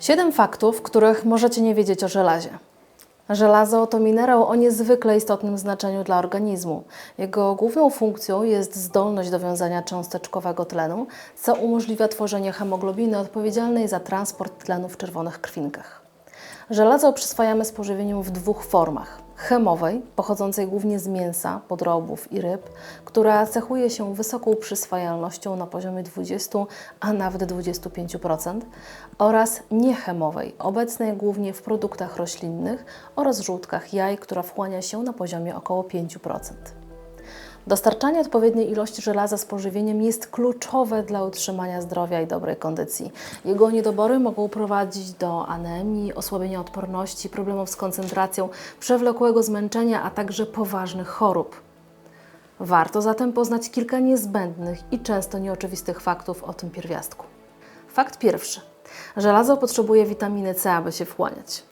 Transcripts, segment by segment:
Siedem faktów, których możecie nie wiedzieć o żelazie. Żelazo to minerał o niezwykle istotnym znaczeniu dla organizmu. Jego główną funkcją jest zdolność do wiązania cząsteczkowego tlenu, co umożliwia tworzenie hemoglobiny odpowiedzialnej za transport tlenu w czerwonych krwinkach. Żelazo przyswajamy z pożywieniem w dwóch formach. Chemowej, pochodzącej głównie z mięsa, podrobów i ryb, która cechuje się wysoką przyswajalnością na poziomie 20, a nawet 25%, oraz niechemowej, obecnej głównie w produktach roślinnych oraz żółtkach jaj, która wchłania się na poziomie około 5%. Dostarczanie odpowiedniej ilości żelaza z pożywieniem jest kluczowe dla utrzymania zdrowia i dobrej kondycji. Jego niedobory mogą prowadzić do anemii, osłabienia odporności, problemów z koncentracją, przewlekłego zmęczenia, a także poważnych chorób. Warto zatem poznać kilka niezbędnych i często nieoczywistych faktów o tym pierwiastku. Fakt pierwszy. Żelazo potrzebuje witaminy C, aby się wchłaniać.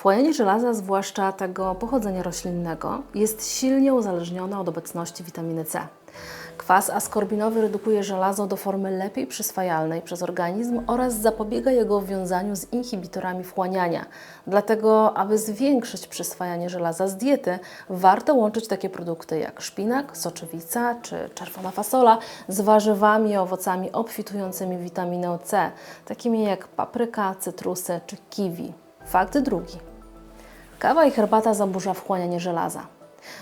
Wchłanianie żelaza, zwłaszcza tego pochodzenia roślinnego, jest silnie uzależnione od obecności witaminy C. Kwas askorbinowy redukuje żelazo do formy lepiej przyswajalnej przez organizm oraz zapobiega jego wiązaniu z inhibitorami wchłaniania. Dlatego, aby zwiększyć przyswajanie żelaza z diety, warto łączyć takie produkty jak szpinak, soczewica czy czerwona fasola z warzywami i owocami obfitującymi w witaminę C, takimi jak papryka, cytrusy czy kiwi. Fakt drugi. Kawa i herbata zaburza wchłanianie żelaza.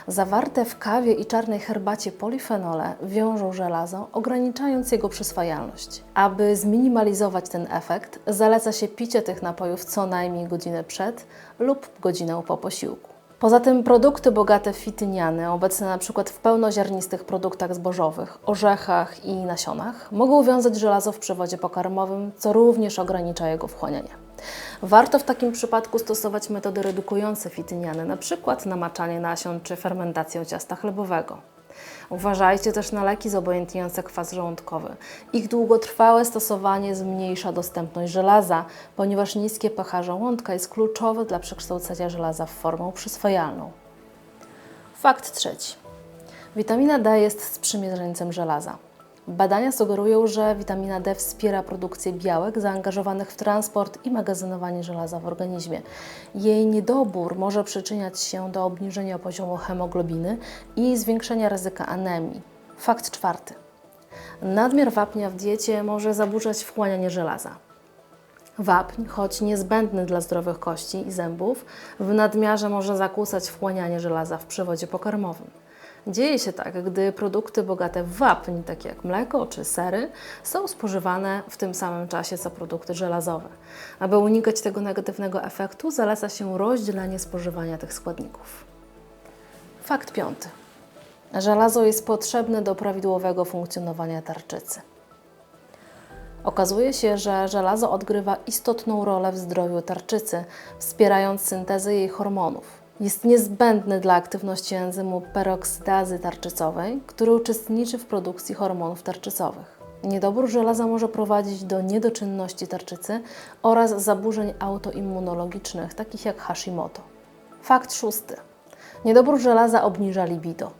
Zawarte w kawie i czarnej herbacie polifenole wiążą żelazo, ograniczając jego przyswajalność. Aby zminimalizować ten efekt, zaleca się picie tych napojów co najmniej godzinę przed lub godzinę po posiłku. Poza tym produkty bogate w fityniany, obecne przykład w pełnoziarnistych produktach zbożowych, orzechach i nasionach, mogą wiązać żelazo w przewodzie pokarmowym, co również ogranicza jego wchłanianie. Warto w takim przypadku stosować metody redukujące fityniany, np. namaczanie nasion czy fermentację ciasta chlebowego. Uważajcie też na leki zobojętniające kwas żołądkowy. Ich długotrwałe stosowanie zmniejsza dostępność żelaza, ponieważ niskie pH żołądka jest kluczowe dla przekształcenia żelaza w formę przyswajalną. Fakt trzeci. Witamina D jest sprzymierzeńcem żelaza. Badania sugerują, że witamina D wspiera produkcję białek zaangażowanych w transport i magazynowanie żelaza w organizmie. Jej niedobór może przyczyniać się do obniżenia poziomu hemoglobiny i zwiększenia ryzyka anemii. Fakt czwarty. Nadmiar wapnia w diecie może zaburzać wchłanianie żelaza. Wapń, choć niezbędny dla zdrowych kości i zębów, w nadmiarze może zakłócać wchłanianie żelaza w przewodzie pokarmowym. Dzieje się tak, gdy produkty bogate w wapń, takie jak mleko czy sery, są spożywane w tym samym czasie co produkty żelazowe. Aby unikać tego negatywnego efektu, zaleca się rozdzielenie spożywania tych składników. Fakt piąty. Żelazo jest potrzebne do prawidłowego funkcjonowania tarczycy. Okazuje się, że żelazo odgrywa istotną rolę w zdrowiu tarczycy, wspierając syntezę jej hormonów. Jest niezbędny dla aktywności enzymu peroksydazy tarczycowej, który uczestniczy w produkcji hormonów tarczycowych. Niedobór żelaza może prowadzić do niedoczynności tarczycy oraz zaburzeń autoimmunologicznych, takich jak Hashimoto. Fakt szósty. Niedobór żelaza obniża libido.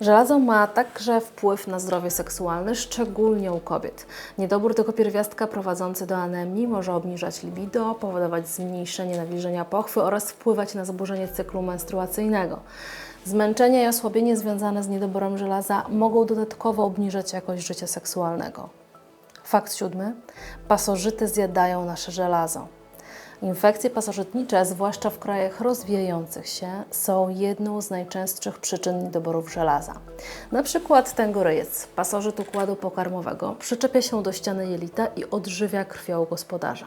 Żelazo ma także wpływ na zdrowie seksualne, szczególnie u kobiet. Niedobór tego pierwiastka prowadzący do anemii może obniżać libido, powodować zmniejszenie nawilżenia pochwy oraz wpływać na zaburzenie cyklu menstruacyjnego. Zmęczenie i osłabienie związane z niedoborem żelaza mogą dodatkowo obniżać jakość życia seksualnego. Fakt siódmy. Pasożyty zjadają nasze żelazo. Infekcje pasożytnicze, zwłaszcza w krajach rozwijających się, są jedną z najczęstszych przyczyn niedoborów żelaza. Na przykład tęgoryjec, pasożyt układu pokarmowego, przyczepia się do ściany jelita i odżywia krwią gospodarza.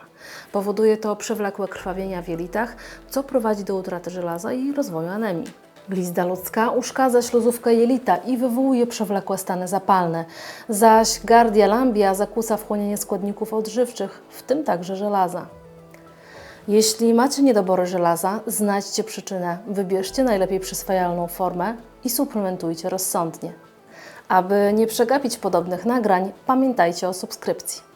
Powoduje to przewlekłe krwawienia w jelitach, co prowadzi do utraty żelaza i rozwoju anemii. Glizda ludzka uszkadza śluzówkę jelita i wywołuje przewlekłe stany zapalne, zaś Gardia lambia zakłóca wchłanianie składników odżywczych, w tym także żelaza. Jeśli macie niedobory żelaza, znajdźcie przyczynę, wybierzcie najlepiej przyswajalną formę i suplementujcie rozsądnie. Aby nie przegapić podobnych nagrań, pamiętajcie o subskrypcji.